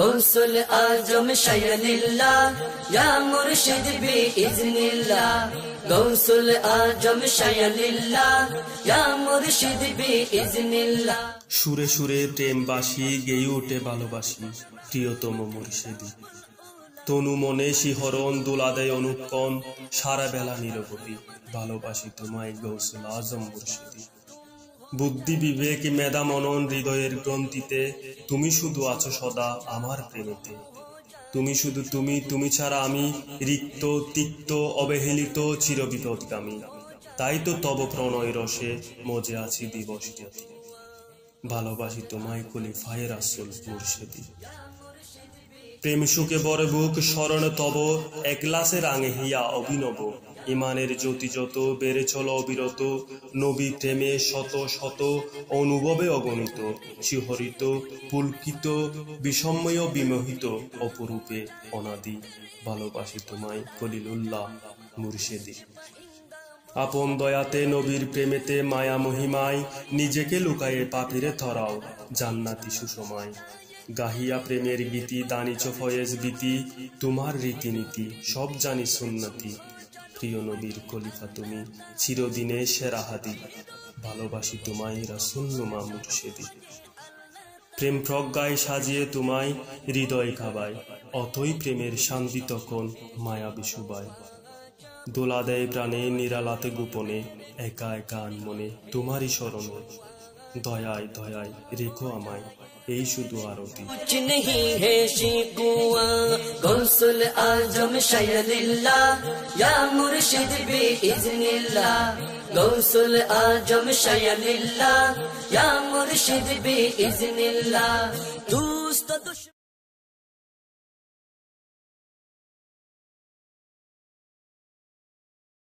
গৌসুল আজম শায়লিল্লাহ, ইয়া মুর্শিদ বি ইজনিল্লাহ গৌসুল আজম শায়লিল্লাহ, ইয়া মুর্শিদ বি ইজনিল্লাহ সুরে সুরে প্রেমবাসী গেয়ে ওঠে ভালোবাসি, প্রিয়তম মুর্শিদি। তনু মনে শিহরণ, দোলাদেয় অনুক্ষণ সারা বেলা নিরবধি ভালোবাসি তোমায় গৌসুল আজম মুর্শিদি। বুদ্ধি বিবেক মেধা মনন হৃদয়ের গ্রন্থিতে, তুমি শুধু আছো সদা আমার প্রেমেতে। তুমি শুধু তুমি তুমি ছাড়া আমি রিক্ত, তিক্ত, অবহেলিত, চিরবিপদগামী। তাই তো তব প্রণয় রসে মজে আছি দিবস ভালোবাসি তোমায় খলিফায়ে রাসুল মুর্শিদি। প্রেম সুখে বড় বুক স্মরণ তব একলাসে রাঙে হিয়া অভিনব। ইমানের জ্যোতি যত বেড়ে চল অবিরত, নবী প্রেমে শত শত অনুভবে অগণিত, শিহরিত, পুলকিত বিষময় বিমোহিত, অপরূপে অনাদি ভালোবাসি তোমায় কলিলুল্লাহ মুর্শিদি। আপন দয়াতে নবীর প্রেমেতে মায়া মহিমায় নিজেকে লুকায়ে পাপিরে থরাও জান্নাতি সুসময়। গাহিয়া প্রেমের গীতি, দানিচ ফয়েজ বিতি, তোমার রীতিনীতি সব জানি সুন্নতি। প্রিয় নবীর কলিফা তুমি চিরদিনে সেরা হাদি ভালোবাসি তোমায় রাসুল্লুমা মুর্শেদি। প্রেম প্রজ্ঞায় সাজিয়ে তোমায়, হৃদয় খাবায়, অতই প্রেমের শান্তি তখন মায়া বিশুবায় দোলা দেয় প্রাণে, নিরালাতে গোপনে, একা একা মনে তোমারই স্মরণে দয়ায় দয়ায় রেখো আমায়, এই শুধু আরতি। গসল আজম শয়লিল্লাহ ইয়া মুর্শিদ বিইজনিল্লাহ গসল আজম শয়লিল্লাহ ইয়া মুর্শিদ বিইজনিল্লাহ দুস্ত